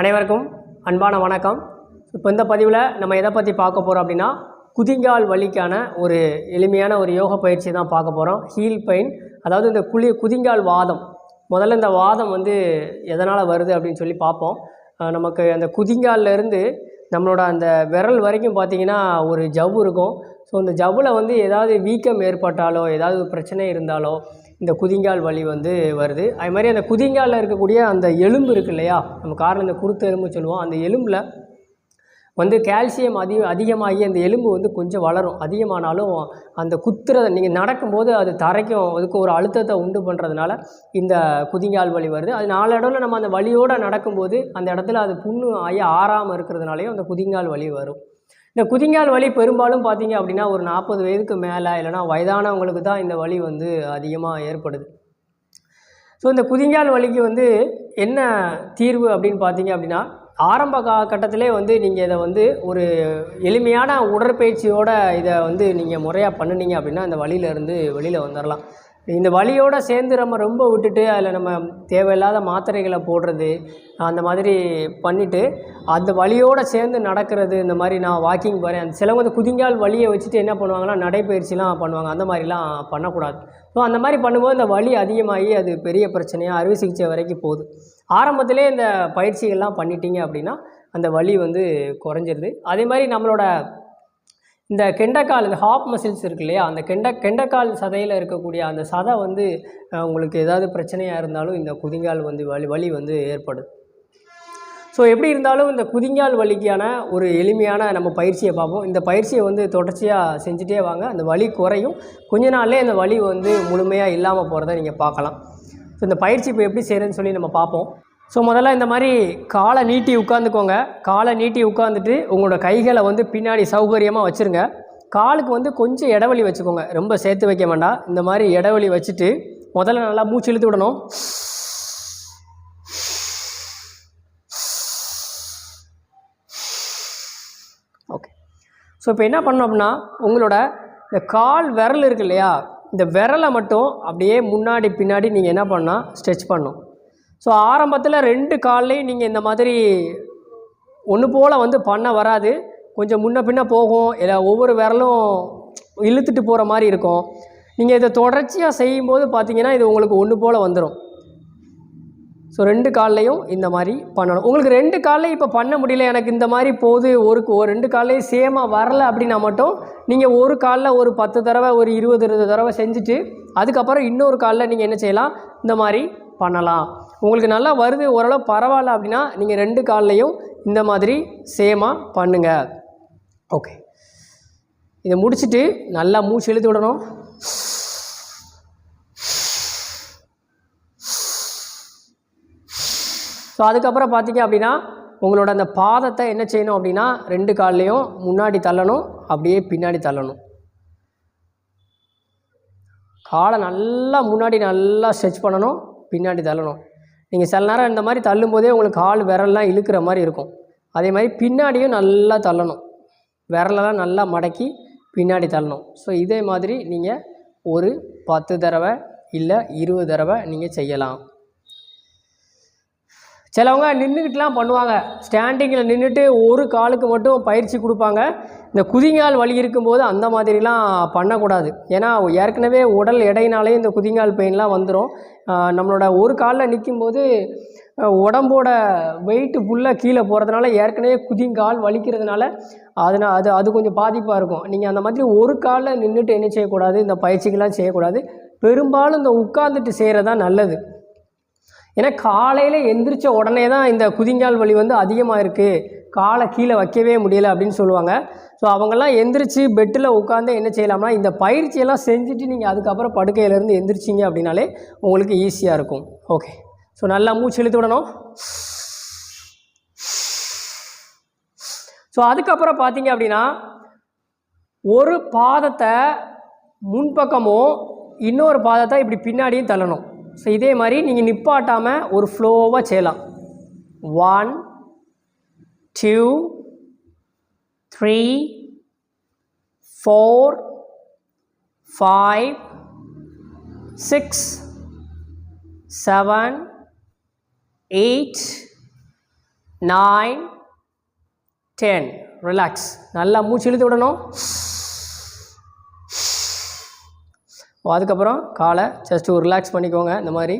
அனைவருக்கும் அன்பான வணக்கம். இப்போ இந்த பதிவில் நம்ம எதை பற்றி பார்க்க போகிறோம் அப்படின்னா குதிங்கால் வலிக்கான ஒரு எளிமையான ஒரு யோக பயிற்சி தான் பார்க்க போகிறோம் ஹீல் பெயின் அதாவது இந்த குளி குதிங்கால் வாதம். முதல்ல இந்த வாதம் வந்து எதனால் வருது அப்படின்னு சொல்லி பார்ப்போம். நமக்கு அந்த குதிங்கால்லேருந்து நம்மளோட அந்த விரல் வரைக்கும் பார்த்தீங்கன்னா ஒரு ஜவ்வு இருக்கும். ஸோ இந்த ஜவ்வில் வந்து ஏதாவது வீக்கம் ஏற்பட்டாலோ ஏதாவது பிரச்சனை இருந்தாலோ இந்த குதிங்கால் வலி வந்து வருது. அது மாதிரி அந்த குதிங்காலில் இருக்கக்கூடிய அந்த எலும்பு இருக்கு இல்லையா? நம்ம காரணம் இந்த குருத்து எலும்பு சொல்லுவோம். அந்த எலும்பில் வந்து கால்சியம் அதிக அதிகமாகி அந்த எலும்பு வந்து கொஞ்சம் வளரும். அதிகமானாலும் அந்த குத்துறதை நீங்கள் நடக்கும்போது அது தரைக்கும் அதுக்கு ஒரு அழுத்தத்தை உண்டு பண்ணுறதுனால இந்த குதிங்கால் வலி வருது. அது நாலு இடத்துல நம்ம அந்த வலியோடு நடக்கும்போது அந்த இடத்துல அது புண்ணு ஆகி ஆறாமல் இருக்கிறதுனாலையும் அந்த குதிங்கால் வலி வரும். இந்த குதிங்கால் வலி பெரும்பாலும் பார்த்தீங்க அப்படின்னா ஒரு நாற்பது வயதுக்கு மேலே இல்லைனா வயதானவங்களுக்கு தான் இந்த வலி வந்து அதிகமாக ஏற்படுது. ஸோ இந்த குதிங்கால் வலிக்கு வந்து என்ன தீர்வு அப்படின்னு பார்த்தீங்க அப்படின்னா ஆரம்ப கா கட்டத்திலே வந்து நீங்கள் இதை வந்து ஒரு எளிமையான உடற்பயிற்சியோடு இதை வந்து நீங்கள் முறையாக பண்ணுனீங்க அப்படின்னா இந்த வழியிலேருந்து வெளியில் வந்துடலாம் இந்த வழியோடு சேர்ந்து நம்ம ரொம்ப விட்டுட்டு அதில் நம்ம தேவையில்லாத மாத்திரைகளை போடுறது அந்த மாதிரி பண்ணிவிட்டு அந்த வழியோடு சேர்ந்து நடக்கிறது இந்த மாதிரி நான் வாக்கிங் போகிறேன் அந்த சிலவங்க வந்து குதிங்கால் வலியை வச்சுட்டு என்ன பண்ணுவாங்கன்னா நடைப்பயிற்சிலாம் பண்ணுவாங்க. அந்த மாதிரிலாம் பண்ணக்கூடாது. ஸோ அந்த மாதிரி பண்ணும்போது இந்த வலி அதிகமாகி அது பெரிய பிரச்சனையாக அறுவை சிகிச்சை வரைக்கும் போகுது. ஆரம்பத்திலே இந்த பயிற்சிகள்லாம் பண்ணிட்டீங்க அப்படின்னா அந்த வலி வந்து குறைஞ்சிருது. அதே மாதிரி நம்மளோட இந்த கெண்டைக்கால் இந்த ஹாப் மசில்ஸ் இருக்கு இல்லையா? அந்த கெண்ட கெண்டைக்கால் சதையில் இருக்கக்கூடிய அந்த சதை வந்து உங்களுக்கு ஏதாவது பிரச்சனையாக இருந்தாலும் இந்த குதிங்கால் வந்து வலி வலி வந்து ஏற்படுது ஸோ எப்படி இருந்தாலும் இந்த குதிங்கால் வலிக்கான ஒரு எளிமையான நம்ம பயிற்சியை பார்ப்போம். இந்த பயிற்சியை வந்து தொடர்ச்சியாக செஞ்சுட்டே வாங்க. அந்த வலி குறையும். கொஞ்ச நாள்லேயே அந்த வலி வந்து முழுமையாக இல்லாமல் போகிறத நீங்கள் பார்க்கலாம். ஸோ இந்த பயிற்சி இப்போ எப்படி செய்கிறதுன்னு சொல்லி நம்ம பார்ப்போம். ஸோ முதல்ல இந்த மாதிரி காலை நீட்டி உட்காந்துக்கோங்க காலை நீட்டி உட்காந்துட்டு உங்களோட கைகளை வந்து பின்னாடி சௌகரியமாக வச்சுருங்க. காலுக்கு வந்து கொஞ்சம் இடைவெளி வச்சுக்கோங்க. ரொம்ப சேர்த்து வைக்க வேண்டாம். இந்த மாதிரி இடைவெளி வச்சுட்டு முதல்ல நல்லா மூச்சு இழுத்து விடணும். ஓகே ஸோ இப்போ என்ன பண்ணணும் அப்படின்னா உங்களோட இந்த கால் விரல் இருக்கு இல்லையா? இந்த விரலை மட்டும் அப்படியே முன்னாடி பின்னாடி நீங்கள் என்ன பண்ணால் ஸ்ட்ரெச் பண்ணணும். ஸோ ஆரம்பத்தில் ரெண்டு கால்லையும் நீங்கள் இந்த மாதிரி ஒன்று போல் வந்து பண்ண வராது. கொஞ்சம் முன்ன பின்ன போகும். இல்லை ஒவ்வொரு விரலும் இழுத்துட்டு போகிற மாதிரி இருக்கும். நீங்கள் இதை தொடர்ச்சியாக செய்யும்போது பார்த்தீங்கன்னா இது உங்களுக்கு ஒன்று போல் வந்துடும் ஸோ ரெண்டு கால்லையும் இந்த மாதிரி பண்ணணும். உங்களுக்கு ரெண்டு கால்லையும் இப்போ பண்ண முடியல. எனக்கு இந்த மாதிரி போகுது ஒரு ஒரு ரெண்டு கால்லையும் சேமாக வரல அப்படின்னா மட்டும் நீங்கள் ஒரு காலில் ஒரு பத்து தடவை ஒரு இருபது இருபது தடவை செஞ்சுட்டு அதுக்கப்புறம் இன்னொரு காலில் நீங்கள் என்ன செய்யலாம்? இந்த மாதிரி பண்ணலாம். உங்களுக்கு நல்லா வருது ஓரளவு பரவாயில்ல அப்படின்னா நீங்கள் ரெண்டு கால்லையும் இந்த மாதிரி சேமாக பண்ணுங்கள் ஓகே இதை முடிச்சுட்டு நல்லா மூச்சு இழுத்து விடணும். ஸோ அதுக்கப்புறம் பார்த்தீங்க அப்படின்னா உங்களோட அந்த பாதத்தை என்ன செய்யணும் அப்படின்னா ரெண்டு கால்லையும் முன்னாடி தள்ளணும் அப்படியே பின்னாடி தள்ளணும். காலை நல்லா முன்னாடி நல்லா ஸ்ட்ரெச் பண்ணணும். பின்னாடி தள்ளணும். நீங்கள் சில நேரம் இந்த மாதிரி தள்ளும்போதே உங்களுக்கு கால் விரல்லாம் இழுக்கிற மாதிரி இருக்கும். அதே மாதிரி பின்னாடியும் நல்லா தள்ளணும். விரலெல்லாம் நல்லா மடக்கி பின்னாடி தள்ளணும். ஸோ இதே மாதிரி நீங்கள் ஒரு பத்து தடவை இல்லை இருபது தடவை நீங்கள் செய்யலாம். சிலவங்க நின்றுக்கிட்டுலாம் பண்ணுவாங்க. ஸ்டாண்டிங்கில் நின்றுட்டு ஒரு காலுக்கு மட்டும் பயிற்சி கொடுப்பாங்க. இந்த குதிங்கால் வலி இருக்கும்போது அந்த மாதிரிலாம் பண்ணக்கூடாது. ஏன்னா ஏற்கனவே உடல் எடையினாலே இந்த குதிங்கால் பெயின்லாம் வந்துடும் நம்மளோட ஒரு காலில் நிற்கும்போது உடம்போட வெயிட்டு ஃபுல்லாக கீழே போகிறதுனால ஏற்கனவே குதிங்கால் வலிக்கிறதுனால அதனால் அது அது கொஞ்சம் பாதிப்பாக இருக்கும். நீங்கள் அந்த மாதிரி ஒரு காலில் நின்றுட்டு என்ன செய்யக்கூடாது? இந்த பயிற்சிகள்லாம் செய்யக்கூடாது. பெரும்பாலும் இந்த உட்கார்ந்துட்டு செய்கிறது தான் நல்லது. ஏன்னா காலையில் எந்திரிச்ச உடனே தான் இந்த குதிங்கால் வலி வந்து அதிகமாக இருக்குது காலை கீழே வைக்கவே முடியலை அப்படின்னு சொல்லுவாங்க. ஸோ அவங்கெல்லாம் எந்திரிச்சு பெட்டில் உட்காந்து என்ன செய்யலாம்னா இந்த பயிற்சியெல்லாம் செஞ்சுட்டு நீங்கள் அதுக்கப்புறம் படுக்கையிலேருந்து எந்திரிச்சிங்க அப்படின்னாலே உங்களுக்கு ஈஸியாக இருக்கும். ஓகே ஸோ நல்லா மூச்சு இழுத்து விடணும். ஸோ அதுக்கப்புறம் பார்த்தீங்க அப்படின்னா ஒரு பாதத்தை முன்பக்கமும் இன்னொரு பாதத்தை இப்படி பின்னாடியும் தள்ளணும். ஸோ இதே மாதிரி நீங்கள் நிப்பாட்டாமல் ஒரு ஃப்ளோவாக செய்யலாம். One two three four five six seven eight nine ten relax நல்லா மூச்சு இழுத்து விடணும். அதுக்கப்புறம் காலை ஜஸ்ட் ஒரு ரிலாக்ஸ் பண்ணிக்கோங்க இந்த மாதிரி.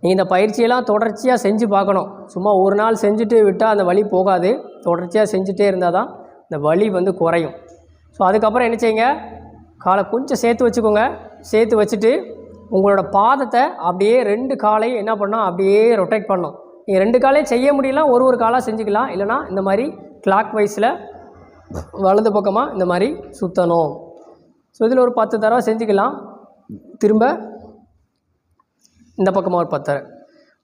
நீங்கள் இந்த பயிற்சியெல்லாம் தொடர்ச்சியாக செஞ்சு பார்க்கணும். சும்மா ஒரு நாள் செஞ்சுட்டு விட்டால் அந்த வலி போகாது. தொடர்ச்சியாக செஞ்சுட்டே இருந்தால் தான் இந்த வலி வந்து குறையும். ஸோ அதுக்கப்புறம் என்ன செய்யுங்க? காலை கொஞ்சம் சேர்த்து வச்சுக்கோங்க. சேர்த்து வச்சுட்டு உங்களோட பாதத்தை அப்படியே ரெண்டு காலையும் என்ன பண்ணோம் அப்படியே ரொட்டேட் பண்ணணும். நீங்கள் ரெண்டு காலையும் செய்ய முடியலாம் ஒரு ஒரு காலாக செஞ்சுக்கலாம். இல்லைனா இந்த மாதிரி கிளாக் வைஸில் வலது பக்கமாக இந்த மாதிரி சுற்றணும் ஸோ இதில் ஒரு பத்து தடவை செஞ்சுக்கலாம். திரும்ப இந்த பக்கமாக ஒரு பத்தரை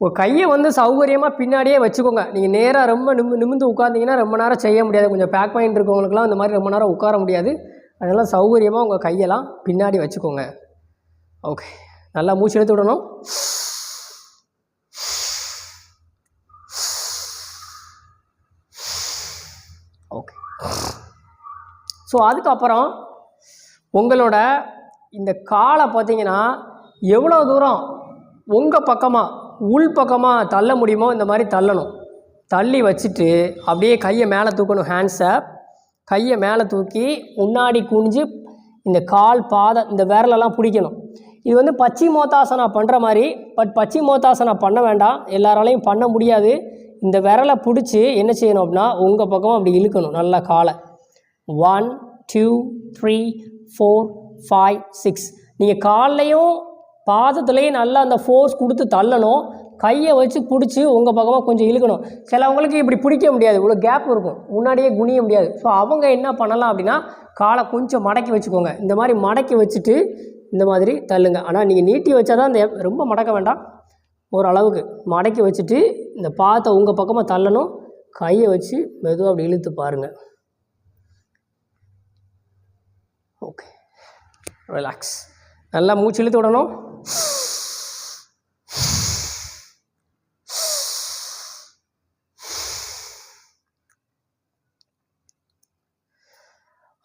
உங்கள் கையை வந்து சௌகரியமாக பின்னாடியே வச்சுக்கோங்க. நீங்கள் நேராக ரொம்ப நிமி நிமிந்து உட்காந்திங்கன்னா ரொம்ப நேரம் செய்ய முடியாது. கொஞ்சம் பேக் பாயிண்ட் இருக்கவங்களுக்குலாம் இந்த மாதிரி ரொம்ப நேரம் உட்கார முடியாது. அதனால் சௌகரியமாக உங்கள் கையெல்லாம் பின்னாடி வச்சுக்கோங்க. ஓகே நல்லா மூச்சு எடுத்து விடணும். ஓகே ஸோ அதுக்கப்புறம் உங்களோட இந்த காலை பார்த்தீங்கன்னா எவ்வளோ தூரம் உங்கள் பக்கமாக உள் பக்கமாக தள்ள முடியுமோ இந்த மாதிரி தள்ளணும். தள்ளி வச்சுட்டு அப்படியே கையை மேலே தூக்கணும் ஹேண்ட்ஸை கையை மேலே தூக்கி முன்னாடி குனிஞ்சு இந்த கால் பாதம் இந்த விரலெல்லாம் பிடிக்கணும். இது வந்து பச்சை மோத்தாசனா பண்ணுற மாதிரி பட் பச்சை மோத்தாசனா பண்ண வேண்டாம். எல்லாராலையும் பண்ண முடியாது. இந்த விரலை பிடிச்சி என்ன செய்யணும் அப்படின்னா உங்கள் பக்கம் அப்படி இழுக்கணும் நல்லா காலை. One two three four five six நீங்கள் காலையும் பாதத்துலேயும் நல்லா அந்த ஃபோர்ஸ் கொடுத்து தள்ளணும். கையை வச்சு பிடிச்சி உங்கள் பக்கமாக கொஞ்சம் இழுக்கணும். சிலவங்களுக்கு இப்படி பிடிக்க முடியாது. இவ்வளோ கேப் இருக்கும். முன்னாடியே குனிய முடியாது. ஸோ அவங்க என்ன பண்ணலாம் அப்படின்னா காலை கொஞ்சம் மடக்கி வச்சுக்கோங்க. இந்த மாதிரி மடக்கி வச்சுட்டு இந்த மாதிரி தள்ளுங்க. ஆனால் நீங்கள் நீட்டி வச்சா தான் இந்த ரொம்ப மடக்க வேண்டாம். ஓரளவுக்கு மடக்கி வச்சுட்டு இந்த பாத்தை உங்கள் பக்கமாக தள்ளணும். கையை வச்சு மெதுவாக அப்படி இழுத்து பாருங்கள் ஓகே ரிலாக்ஸ் நல்லா மூச்சு இழுத்து விடணும்.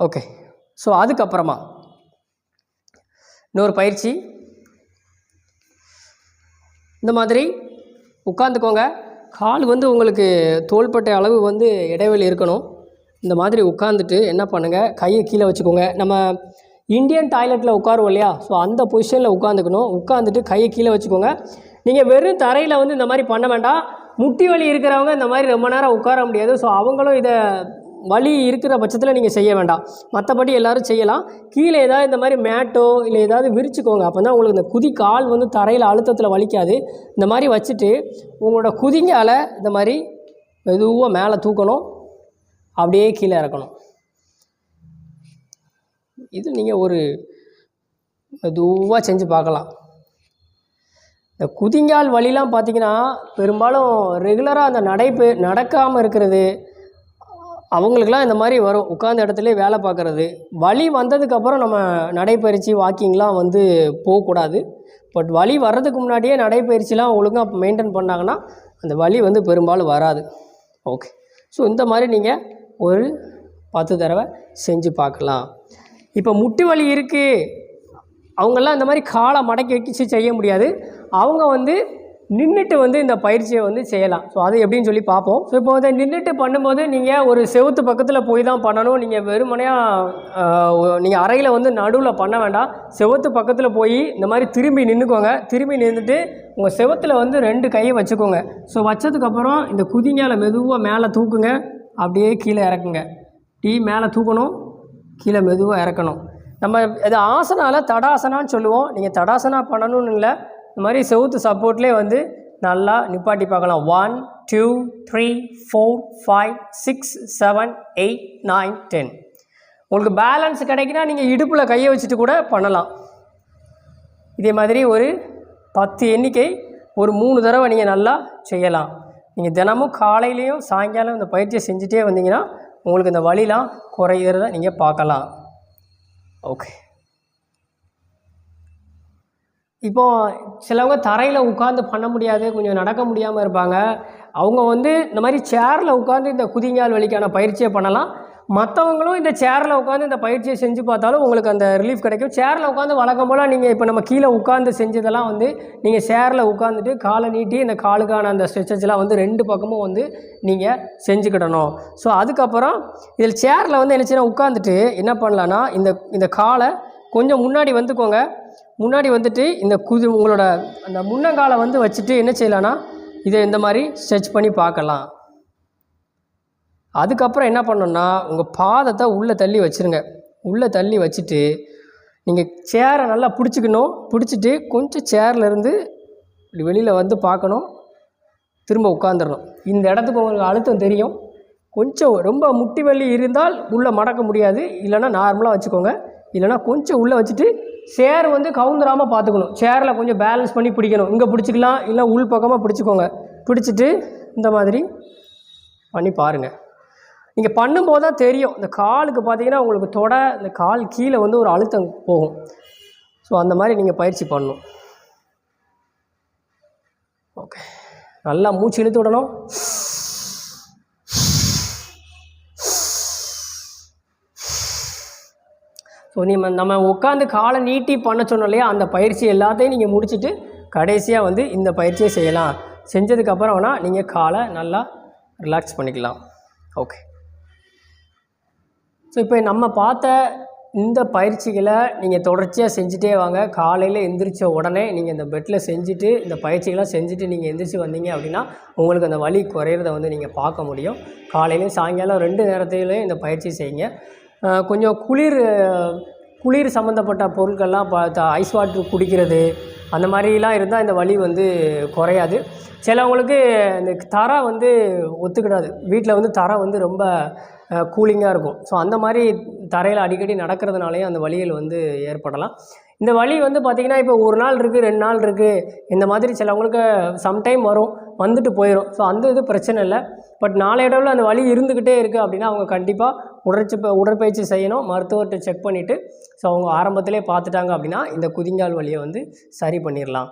ஓகே ஸோ அதுக்கப்புறமா இன்னொரு பயிற்சி. இந்த மாதிரி உட்காந்துக்கோங்க கால் வந்து உங்களுக்கு தோள்பட்டை அளவு வந்து இடைவெளி இருக்கணும். இந்த மாதிரி உட்காந்துட்டு என்ன பண்ணுங்கள் கையை கீழே வச்சுக்கோங்க. நம்ம இந்தியன் டாய்லெட்டில் உட்காருவோம் இல்லையா? ஸோ அந்த பொசிஷனில் உட்காந்துக்கணும் உட்காந்துட்டு கையை கீழே வச்சுக்கோங்க. நீங்கள் வெறும் தரையில் வந்து இந்த மாதிரி பண்ண வேண்டாம். முட்டி வலி இருக்கிறவங்க இந்த மாதிரி ரொம்ப நேரம் உட்கார முடியாது. ஸோ அவங்களும் இதை வலி இருக்கிற பட்சத்தில் நீங்கள் செய்ய வேண்டாம். மற்றபடி எல்லோரும் செய்யலாம். கீழே ஏதாவது இந்த மாதிரி மேட்டோ இல்லை ஏதாவது விரிச்சுக்கோங்க. அப்போ தான் உங்களுக்கு இந்த குதி கால் வந்து தரையில் அழுத்தத்தில் வலிக்காது. இந்த மாதிரி வச்சுட்டு உங்களோட குதிங்கால இந்த மாதிரி மெதுவாக மேலே தூக்கணும். அப்படியே கீழே இறக்கணும். இது நீங்கள் ஒரு மெதுவாக செஞ்சு பார்க்கலாம். இந்த குதிங்கால் வழிலாம் பார்த்தீங்கன்னா பெரும்பாலும் ரெகுலராக அந்த நடைப்பு நடக்காமல் இருக்கிறது அவங்களுக்கெல்லாம் இந்த மாதிரி வரும். உட்காந்த இடத்துல வேலை பார்க்குறது. வழி வந்ததுக்கப்புறம் நம்ம நடைப்பயிற்சி வாக்கிங்லாம் வந்து போகக்கூடாது. பட் வழி வர்றதுக்கு முன்னாடியே நடைப்பயிற்சிலாம் ஒழுங்காக மெயின்டைன் பண்ணாங்கன்னா அந்த வழி வந்து பெரும்பாலும் வராது. ஓகே ஸோ இந்த மாதிரி நீங்கள் ஒரு பத்து தடவை செஞ்சு பார்க்கலாம். இப்போ முட்டு வலி இருக்குது அவங்கெல்லாம் இந்த மாதிரி காலை மடக்கி வச்சு செய்ய முடியாது. அவங்க வந்து நின்றுட்டு வந்து இந்த பயிற்சியை வந்து செய்யலாம். ஸோ அது எப்படின்னு சொல்லி பார்ப்போம். ஸோ இப்போ வந்து நின்றுட்டு பண்ணும்போது நீங்கள் ஒரு செவுத்து பக்கத்தில் போய் தான் பண்ணணும். நீங்கள் வெறுமனையாக நீங்கள் அறையில் வந்து நடுவில் பண்ண வேண்டாம். செவுத்து பக்கத்தில் போய் இந்த மாதிரி திரும்பி நின்றுக்கோங்க திரும்பி நின்றுட்டு உங்கள் செவத்தில் வந்து ரெண்டு கையை வச்சுக்கோங்க. ஸோ வச்சதுக்கப்புறம் இந்த குதிங்கால மெதுவாக மேலே தூக்குங்க. அப்படியே கீழே இறக்குங்க. டீ மேலே தூக்கணும் கீழே மெதுவாக இறக்கணும். நம்ம இது ஆசனால தடாசனான்னு சொல்லுவோம். நீங்கள் தடாசனா பண்ணணும்னு இல்லை. இந்த மாதிரி செவுத்து சப்போர்ட்லேயே வந்து நல்லா நிப்பாட்டி பார்க்கலாம். One two three four five six seven eight nine ten உங்களுக்கு பேலன்ஸ் கிடைக்குன்னா நீங்கள் இடுப்பில் கையை வச்சுட்டு கூட பண்ணலாம். இதே மாதிரி ஒரு பத்து எண்ணிக்கை ஒரு மூணு தடவை நீங்கள் நல்லா செய்யலாம். நீங்கள் தினமும் காலையிலையும் சாயங்காலம் இந்த பயிற்சியை செஞ்சுட்டே வந்தீங்கன்னா உங்களுக்கு இந்த வழிலாம் குறையிறத நீங்கள் பார்க்கலாம். ஓகே இப்போ சிலவங்க தரையில் உட்காந்து பண்ண முடியாது கொஞ்சம் நடக்க முடியாமல் இருப்பாங்க. அவங்க வந்து இந்த மாதிரி சேரில் உட்காந்து இந்த குதிங்கால் வலிக்கான பயிற்சியை பண்ணலாம். மற்றவங்களும் இந்த சேரில் உட்காந்து இந்த பயிற்சியை செஞ்சு பார்த்தாலும் உங்களுக்கு அந்த ரிலீஃப் கிடைக்கும். சேரில் உட்காந்து வழக்கம் போல் நீங்கள் இப்போ நம்ம கீழே உட்காந்து செஞ்சதெல்லாம் வந்து நீங்கள் சேரில் உட்காந்துட்டு காலை நீட்டி இந்த காலுக்கான அந்த ஸ்ட்ரெச்சஸ்லாம் வந்து ரெண்டு பக்கமும் வந்து நீங்கள் செஞ்சுக்கிடணும். ஸோ அதுக்கப்புறம் இதில் சேரில் வந்து என்ன செய்யணும்? உட்காந்துட்டு என்ன பண்ணலான்னா இந்த இந்த காலை கொஞ்சம் முன்னாடி வந்துக்கோங்க. முன்னாடி வந்துட்டு இந்த குது உங்களோட அந்த முன்னங்காலை வந்து வச்சுட்டு என்ன செய்யலான்னா இதை இந்த மாதிரி ஸ்ட்ரெச் பண்ணி பார்க்கலாம். அதுக்கப்புறம் என்ன பண்ணணும்னா உங்கள் பாதத்தை உள்ளே தள்ளி வச்சுருங்க. உள்ளே தள்ளி வச்சுட்டு நீங்கள் சேரை நல்லா பிடிச்சிக்கணும். பிடிச்சிட்டு கொஞ்சம் சேர்லேருந்து வெளியில் வந்து பார்க்கணும். திரும்ப உட்காந்துடணும் இந்த இடத்துக்கு உங்களுக்கு அழுத்தம் தெரியும். கொஞ்சம் ரொம்ப முட்டி வலி இருந்தால் உள்ளே மடக்க முடியாது. இல்லைன்னா நார்மலாக வச்சுக்கோங்க. இல்லைன்னா கொஞ்சம் உள்ளே வச்சுட்டு சேர் வந்து கவுந்துராமல் பார்த்துக்கணும். சேரில் கொஞ்சம் பேலன்ஸ் பண்ணி பிடிக்கணும். இங்கே பிடிச்சிக்கலாம். இல்லை உள் பக்கமாக பிடிச்சிக்கோங்க. பிடிச்சிட்டு இந்த மாதிரி பண்ணி பாருங்கள் நீங்கள் பண்ணும்போது தான் தெரியும். இந்த காலுக்கு பார்த்தீங்கன்னா உங்களுக்கு தொடை இந்த கால் கீழே வந்து ஒரு அழுத்தம் போகும். ஸோ அந்த மாதிரி நீங்கள் பயிற்சி பண்ணணும். ஓகே நல்லா மூச்சு இழுத்து விடணும். ஸோ நீங்கள் நம்ம உட்காந்து காலை நீட்டி பண்ண சொன்னோம் இல்லையா அந்த பயிற்சி எல்லாத்தையும் நீங்கள் முடிச்சுட்டு கடைசியாக வந்து இந்த பயிற்சியை செய்யலாம். செஞ்சதுக்கப்புறம் வேணால் நீங்கள் காலை நல்லா ரிலாக்ஸ் பண்ணிக்கலாம். ஓகே ஸோ இப்போ நம்ம பார்த்த இந்த பயிற்சிகளை நீங்கள் தொடர்ச்சியாக செஞ்சுட்டே வாங்க. காலையில் எந்திரிச்ச உடனே நீங்கள் இந்த பெட்டில் செஞ்சுட்டு இந்த பயிற்சிகளாக செஞ்சுட்டு நீங்கள் எந்திரிச்சு வந்தீங்க அப்படின்னா உங்களுக்கு அந்த வலி குறையிறத வந்து நீங்கள் பார்க்க முடியும். காலையிலையும் சாயங்காலம் ரெண்டு நேரத்துலையும் இந்த பயிற்சி செய்யுங்க. கொஞ்சம் குளிர் குளிர் சம்மந்தப்பட்ட பொருட்கள்லாம் பார்த்தா ஐஸ் வாட்டர் குடிக்கிறது அந்த மாதிரிலாம் இருந்தால் இந்த வலி வந்து குறையாது. சிலவங்களுக்கு இந்த தரை வந்து ஒத்துக்கிடாது. வீட்டில் வந்து தரை வந்து ரொம்ப கூலிங்காக இருக்கும். ஸோ அந்த மாதிரி தரையில் அடிக்கடி நடக்கிறதுனாலையும் அந்த வழிகள் வந்து ஏற்படலாம். இந்த வழி வந்து பார்த்திங்கன்னா இப்போ ஒரு நாள் இருக்குது ரெண்டு நாள் இருக்குது இந்த மாதிரி சிலவங்களுக்கு சம்டைம் வரும் வந்துட்டு போயிடும் ஸோ அந்த இது பிரச்சனை இல்லை. பட் நாளையடவில் அந்த வழி இருந்துக்கிட்டே இருக்குது அப்படின்னா அவங்க கண்டிப்பாக உடற்சி உடற்பயிற்சி செய்யணும். மருத்துவர்கிட்ட செக் பண்ணிவிட்டு ஸோ அவங்க ஆரம்பத்திலே பார்த்துட்டாங்க அப்படின்னா இந்த குதிங்கால் வழியை வந்து சரி பண்ணிடலாம்